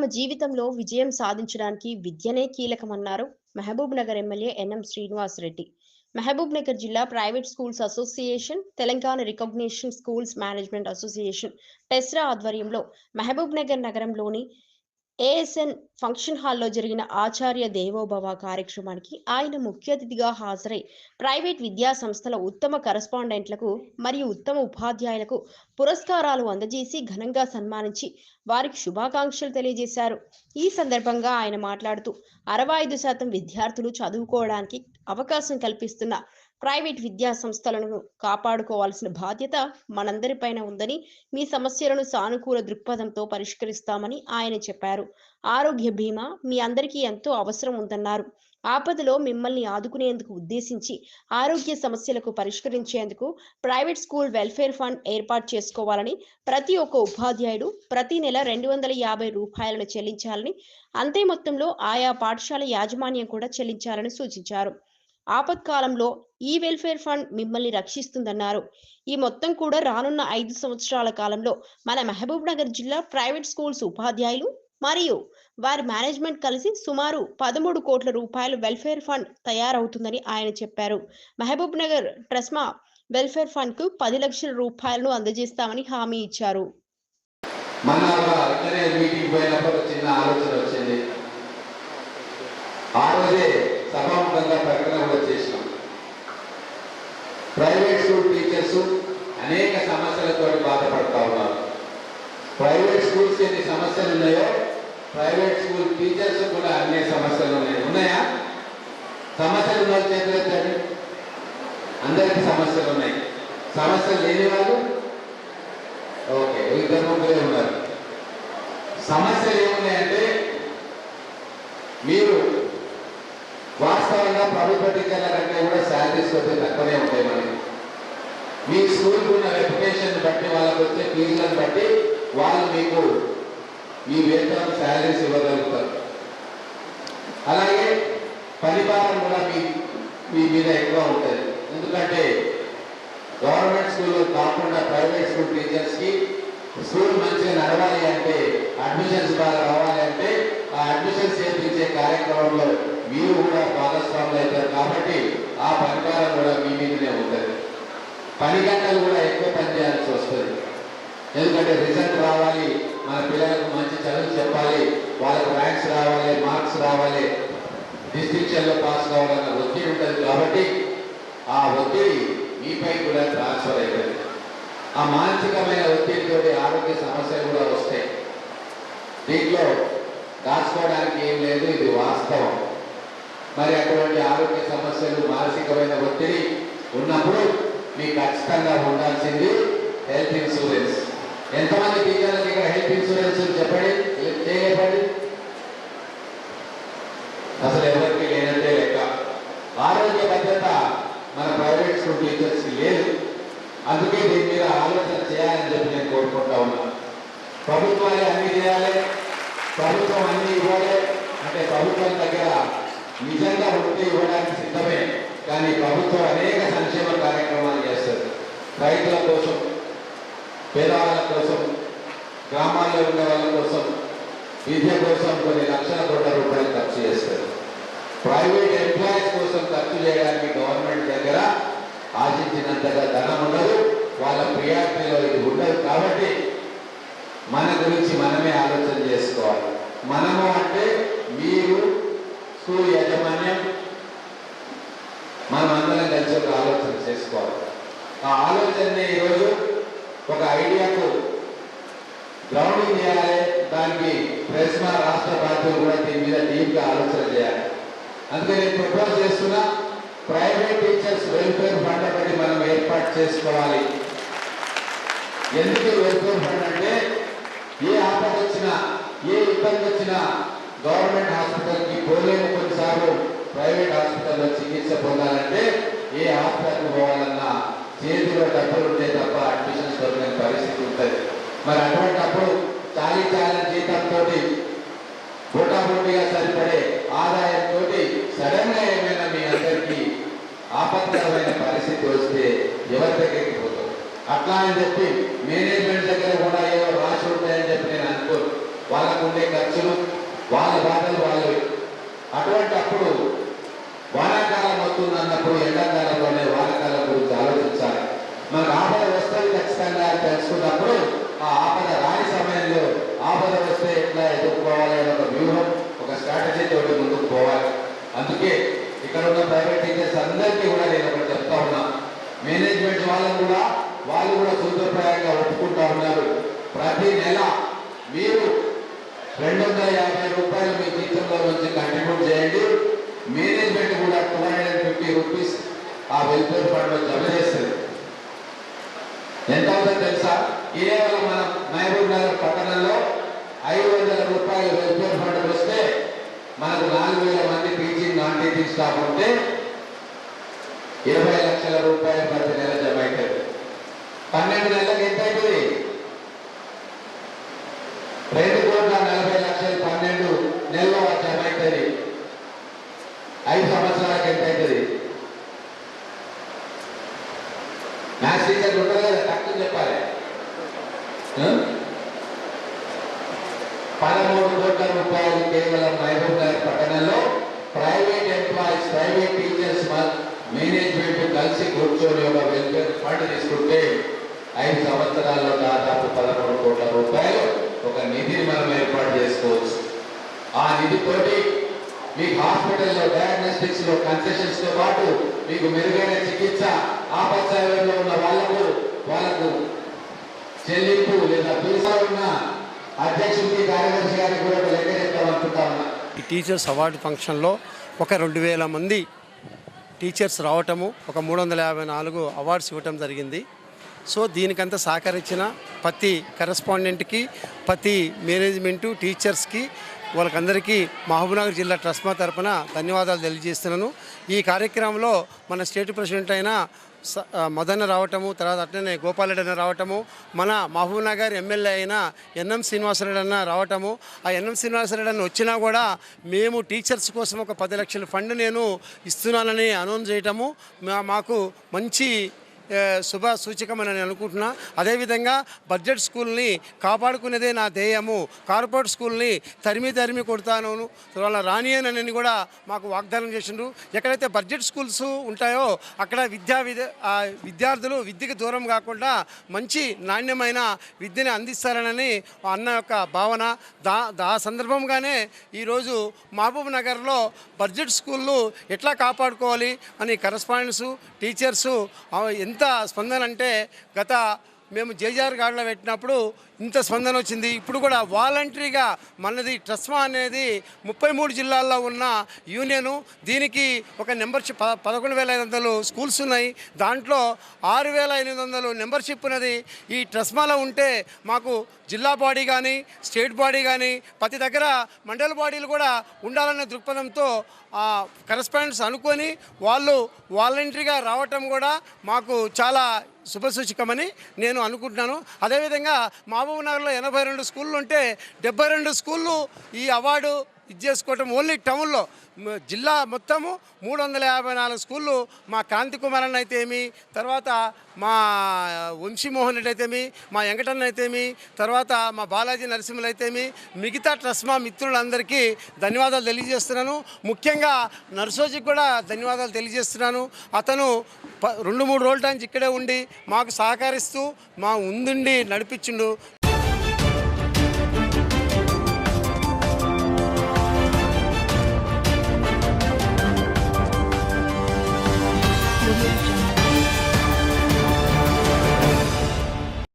తమ జీవితంలో విజయం సాధించడానికి విద్యనే కీలకమన్నారు Mahabubnagar MLA NM Srinivas Reddy. Mahabubnagar జిల్లా private schools association Telangana recognition schools management association Tesra ఆధ్వర్యంలో మహబూబ్ నగర్ నగరంలోని ఏఎస్ఎన్ ఫంక్షన్ హాల్లో జరిగిన ఆచార్య దేవోభవ కార్యక్రమానికి ఆయన ముఖ్య అతిథిగా హాజరై ప్రైవేట్ విద్యా సంస్థల ఉత్తమ కరస్పాండెంట్లకు మరియు ఉత్తమ ఉపాధ్యాయులకు పురస్కారాలు అందజేసి ఘనంగా సన్మానించి వారికి శుభాకాంక్షలు తెలియజేశారు. ఈ సందర్భంగా ఆయన మాట్లాడుతూ అరవై ఐదు శాతం విద్యార్థులు చదువుకోవడానికి అవకాశం కల్పిస్తున్న ప్రైవేట్ విద్యా సంస్థలను కాపాడుకోవాల్సిన బాధ్యత మనందరిపైన ఉందని మీ సమస్యలను సానుకూల దృక్పథంతో పరిష్కరిస్తామని ఆయన చెప్పారు. ఆరోగ్య బీమా మీ అందరికీ ఎంతో అవసరం ఉందన్నారు. ఆపదలో మిమ్మల్ని ఆదుకునేందుకు ఉద్దేశించి ఆరోగ్య సమస్యలకు పరిష్కరించేందుకు ప్రైవేట్ స్కూల్ వెల్ఫేర్ ఫండ్ ఏర్పాటు చేసుకోవాలని ప్రతి ఒక్క ఉపాధ్యాయుడు ప్రతి నెల రెండు వందల యాభై రూపాయలను చెల్లించాలని అంతే మొత్తంలో ఆయా పాఠశాల యాజమాన్యం కూడా చెల్లించాలని సూచించారు. ఆపత్కాలంలో ఈ వెల్ఫేర్ ఫండ్ మిమ్మల్ని రక్షిస్తుందన్నారు. ఈ మొత్తం కూడా రానున్న ఐదు సంవత్సరాల కాలంలో మన మహబూబ్ నగర్ జిల్లా ప్రైవేట్ స్కూల్స్ ఉపాధ్యాయులు మరియు వారి మేనేజ్మెంట్ కలిసి సుమారు పదమూడు కోట్ల రూపాయలు వెల్ఫేర్ ఫండ్ తయారవుతుందని ఆయన చెప్పారు. మహబూబ్ నగర్ ట్రస్మా వెల్ఫేర్ ఫండ్కు పది లక్షల రూపాయలను అందజేస్తామని హామీ ఇచ్చారు. మన మీటింగ్ పోయినప్పుడు చిన్న ఆలోచన వచ్చింది ఆ రోజే సభాముఖంగా ప్రకటన కూడా చేసినాం ప్రైవేట్ స్కూల్ టీచర్స్ అనేక సమస్యలతో బాధపడతా ఉన్నారు ప్రైవేట్ స్కూల్స్ ఎన్ని సమస్యలు ఉన్నాయో ప్రైవేట్ స్కూల్ టీచర్స్ కూడా అన్ని సమస్యలు ఉన్నాయి. ఉన్నాయా? సమస్యలు ఉన్న చేతులెత్తండి అందరికీ సమస్యలు ఉన్నాయి. సమస్యలు లేని వాళ్ళు? ఓకే ఇద్దరు ముగ్గురే ఉన్నారు. సమస్యలు ఏమున్నాయంటే మీరు వాస్తవంగా ప్రభుత్వ టీచర్ల కంటే కూడా శాలరీస్ వచ్చే తక్కువనే ఉంటాయి మనకి. మీ స్కూల్కి ఉన్న రెప్యుటేషన్ బట్టి వాళ్ళకి వచ్చే ఫీజులను బట్టి వాళ్ళు మీకు మీ వేతనం శాలరీస్ ఇవ్వగలుగుతారు. అలాగే పనిభారం కూడా మీ మీ మీద ఎక్కువ ఉంటుంది. ఎందుకంటే గవర్నమెంట్ స్కూల్లో కాకుండా ప్రైవేట్ స్కూల్ టీచర్స్కి స్కూల్ మంచిగా నడవాలి అంటే అడ్మిషన్స్ బాగా రావాలి అంటే ఆ అడ్మిషన్స్ చేపించే కార్యక్రమంలో మీరు కూడా భాగస్వాములు అవుతారు. కాబట్టి ఆ పనికారం కూడా మీ మీదనే ఉంటుంది. పని గంటలు కూడా ఎక్కువ పని చేయాల్సి వస్తుంది. ఎందుకంటే రిజల్ట్ రావాలి మన పిల్లలకు మంచి చదువు చెప్పాలి వాళ్ళకు ర్యాంక్స్ రావాలి మార్క్స్ రావాలి డిస్టింక్షన్లో పాస్ కావాలన్న ఒత్తిడి ఉంటుంది కాబట్టి ఆ ఒత్తిడి మీపై కూడా ట్రాన్స్ఫర్ అయిపోయింది. ఆ మానసికమైన ఒత్తిడితోటి ఆరోగ్య సమస్యలు కూడా వస్తాయి. దీంట్లో దాచుకోవడానికి ఏం లేదు ఇది వాస్తవం. మరి అటువంటి ఆరోగ్య సమస్యలు మానసికమైన ఒత్తిడి ఉన్నప్పుడు మీకు ఖచ్చితంగా ఉండాల్సింది హెల్త్ ఇన్సూరెన్స్ ఎంతమంది పిల్లలకి ఇక్కడ హెల్త్ ఇన్సూరెన్స్ చెప్పండి? చేయబడి అసలు ఎవరికి లేనంటే లెక్క. ఆరోగ్య భద్రత మన ప్రైవేట్ స్కూల్ టీచర్స్కి లేదు. అందుకే దీని మీద ఆలోచన చేయాలని చెప్పి నేను కోరుకుంటా ఉన్నా. ప్రభుత్వాలే అన్ని చేయాలి. ప్రభుత్వం అన్ని ఇవ్వాలి. అంటే ప్రభుత్వం దగ్గర నిజంగా ఉంటే ఇవ్వడానికి సిద్ధమే. కానీ ప్రభుత్వం అనేక సంక్షేమ కార్యక్రమాలు చేస్తుంది. రైతుల కోసం పేదవాళ్ళ కోసం గ్రామాల్లో ఉండే వాళ్ళ కోసం విద్య కోసం కొన్ని లక్షల కోట్ల రూపాయలు ఖర్చు చేస్తారు. ప్రైవేట్ ఎంప్లాయీస్ కోసం ఖర్చు చేయడానికి గవర్నమెంట్ దగ్గర ఆశించినంతగా ధనం ఉండదు. వాళ్ళ ప్రియారిటీలో ఇది ఉండదు కాబట్టి మన గురించి మనమే ఆలోచన చేసుకోవాలి. మనము అంటే మీరు స్కూల్ యాజమాన్యం మనం అందరం కలిసి ఒక ఆలోచన చేసుకోవాలి. ఆ ఆలోచనని ఈరోజు ఒక ఐడియాకు గ్రౌండింగ్ చేయాలి. దానికి ప్రశ్న రాష్ట్ర బాధ్యులు కూడా దీని మీద డీప్గా ఆలోచన చేయాలి. అందుకే నేను ప్రపోజ్ చేస్తున్న ప్రైవేట్ టీచర్స్ వెల్ఫేర్ ఫండ్ ఒకటి మనం ఏర్పాటు చేసుకోవాలి. ఎందుకు వెల్ఫేర్ ఫండ్ అంటే ఏ ఆపద వచ్చినా ఏ ఇబ్బంది వచ్చినా గవర్నమెంట్ హాస్పిటల్కి పోలేని కొన్నిసార్లు ప్రైవేట్ హాస్పిటల్లో చికిత్స పొందాలంటే ఏ హాస్పిటల్కి పోవాలన్నా చేతిలో డబ్బులు ఉంటే తప్ప అడ్మిషన్స్ దొరికిన పరిస్థితి ఉంటుంది మరి అటువంటిప్పుడు చాలీ చాలని జీతంతో పోటాపోటీగా సరిపడే ఆదాయంతో సడన్గా ఏమైనా మీ అందరికీ ఆపత్కరమైన పరిస్థితి వస్తే ఎవరి దగ్గరికి పోతాం అట్లా అని చెప్పి మేనేజ్మెంట్ దగ్గర కూడా ఏవో రాసి ఉంటాయని చెప్పి నేను అనుకోను. వాళ్ళకు ఉండే ఖర్చులు వాళ్ళ బాధలు వాళ్ళవి. అటువంటి అప్పుడు వానాకాలం ఎండాకాలంలోనే వానాకాలం గురించి ఆలోచించాలి. మనకు ఆపద వస్తే ఖచ్చితంగా తెలుసుకున్నప్పుడు ఆ ఆపద రాని సమయంలో ఆపద వస్తే ఎట్లా ఎదుర్కోవాలి అనే ఒక వ్యూహం ఒక స్ట్రాటజీ తోటి ముందుకు పోవాలి. అందుకే ఇక్కడ ఉన్న ప్రైవేట్ టీచర్స్ అందరికీ కూడా నేను ఒకటి చెప్తా ఉన్నా. మేనేజ్మెంట్ వాళ్ళని కూడా వాళ్ళు కూడా సూత్రప్రాయంగా ఒప్పుకుంటా ఉన్నారు. ప్రతి నెల మీరు రెండు వందల యాభై రూపాయలు మీ జీతంలో నుంచి కంట్రిబ్యూట్ చేయండి. మేనేజ్మెంట్ కూడా two hundred and fifty rupees ఆ వెల్ఫేర్ ఫండ్లో జమ చేస్తుంది. ఎంత అవుతుందో తెలుసా? కేవలం మన మహబూబ్ నగర్ పట్టణంలో ఐదు వందల రూపాయలు వెల్ఫేర్ ఫండ్ వస్తే మనకు నాలుగు వేల మంది టీచింగ్ నాన్ టీచింగ్ స్టాఫ్ ఉంటే ఇరవై లక్షల రూపాయలు ప్రతి నెల జమ అవుతుంది. పన్నెండు నెలలకు ఎంత అవుతుంది రెండు కోట్ల నలభై లక్షలు పన్నెండు నెలలో జమ అవుతుంది ఐదు సంవత్సరాలకు ఎంత అవుతుంది మ్యాథ్స్ టీచర్ ఉంటారు కదా తక్కువ చెప్పాలి ఆ? పదమూడు కోట్ల రూపాయలు కేవలం మహబూబ్ నగర్ పట్టణంలో private employees private teachers management కలిసి కూర్చొని ఒక వెల్ఫేర్ ఫండ్ తీసుకుంటే ఐదు సంవత్సరాల్లో దాదాపు పదమూడు కోట్ల రూపాయలు ఒక నిధిని మనం ఏర్పాటు చేసుకోవచ్చు. ఆ నిధితోటి మీకు హాస్పిటల్లో డయాగ్నోస్టిక్స్లో కన్సెషన్స్తో పాటు మీకు మెరుగైన చికిత్స ఆపత్సాయంలో ఉన్న వాళ్ళకు వాళ్ళకు చెల్లింపు లేదా పిలుసా ఉన్న అధ్యక్షుడికి కార్యదర్శి గారికి కూడా ఉన్నా ఈ టీచర్స్ అవార్డు ఫంక్షన్లో ఒక రెండు వేల మంది టీచర్స్ రావటము ఒక మూడు వందల యాభై నాలుగు అవార్డ్స్ ఇవ్వటం జరిగింది. సో దీనికంతా సహకరించిన ప్రతి కరెస్పాండెంట్కి ప్రతి మేనేజ్మెంటు టీచర్స్కి వాళ్ళకందరికీ మహబూబ్నగర్ జిల్లా ట్రస్మా తరపున ధన్యవాదాలు తెలియజేస్తున్నాను. ఈ కార్యక్రమంలో మన స్టేట్ ప్రెసిడెంట్ అయిన స- మదన్న రావటము తర్వాత అట్లనే గోపాలరెడ్డి అన్న రావటము మన మహబూబ్నగర్ ఎమ్మెల్యే అయిన ఎన్ఎం శ్రీనివాసరెడ్డి అన్న రావటము. ఆ ఎన్ఎం శ్రీనివాసరెడ్డి అన్న వచ్చినా కూడా మేము టీచర్స్ కోసం ఒక పది లక్షల ఫండ్ నేను ఇస్తున్నానని అనౌన్స్ చేయటము. మా- మాకు మంచి శుభ సూచకమని నేను అనుకుంటున్నా. అదేవిధంగా బడ్జెట్ స్కూల్ని కాపాడుకునేదే నా ధ్యేయము. కార్పొరేట్ స్కూల్ని తరిమి తరిమి కొడతాను. వాళ్ళ రానియనని కూడా మాకు వాగ్దానం చేసిండ్రు. ఎక్కడైతే బడ్జెట్ స్కూల్స్ ఉంటాయో అక్కడ విద్యా విద్య విద్యార్థులు విద్యకు దూరం కాకుండా మంచి నాణ్యమైన విద్యని అందిస్తారనని అన్న యొక్క భావన. దా దా సందర్భంగానే ఈరోజు మహబూబ్ నగర్లో బడ్జెట్ స్కూళ్ళు ఎట్లా కాపాడుకోవాలి అని కరస్పాండెంట్స్ టీచర్సు ఎంత ఎంత స్పందన అంటే గత మేము జేజార్ గార్డులో పెట్టినప్పుడు ఇంత స్పందన వచ్చింది. ఇప్పుడు కూడా వాలంటరీగా మనది ట్రస్మా అనేది ముప్పై మూడు జిల్లాల్లో ఉన్న యూనియను. దీనికి ఒక మెంబర్షిప్ పదకొండు వేల ఐదు వందలు స్కూల్స్ ఉన్నాయి. దాంట్లో ఆరు వేల ఎనిమిది వందలు మెంబర్షిప్ ఉన్నది. ఈ ట్రస్మాలో ఉంటే మాకు జిల్లా బాడీ కానీ స్టేట్ బాడీ కానీ ప్రతి దగ్గర మండల బాడీలు కూడా ఉండాలనే దృక్పథంతో కరస్పాండెంట్స్ అనుకొని వాళ్ళు వాలంటరీగా రావటం కూడా మాకు చాలా శుభసూచకమని నేను అనుకుంటున్నాను. అదేవిధంగా మహబూబ్ నగర్లో ఎనభై రెండు స్కూళ్ళు ఉంటే డెబ్బై రెండు స్కూళ్ళు ఈ అవార్డు ఇది చేసుకోవటం ఓన్లీ టౌన్లో. జిల్లా మొత్తము మూడు వందల యాభై నాలుగు స్కూళ్ళు మా కాంతి కుమార్ అన్న అయితేమి తర్వాత మా వంశీమోహన్ రెడ్డి అయితేమి మా వెంకటన్న అయితేమి తర్వాత మా బాలాజీ నరసింహులు అయితేమి మిగతా ట్రస్మా మిత్రులందరికీ ధన్యవాదాలు తెలియజేస్తున్నాను. ముఖ్యంగా నర్సోజీకి కూడా ధన్యవాదాలు తెలియజేస్తున్నాను. అతను ప రెండు మూడు రోజుల నుంచి ఇక్కడే ఉండి మాకు సహకరిస్తూ మా ఉందుండి నడిపించిండు.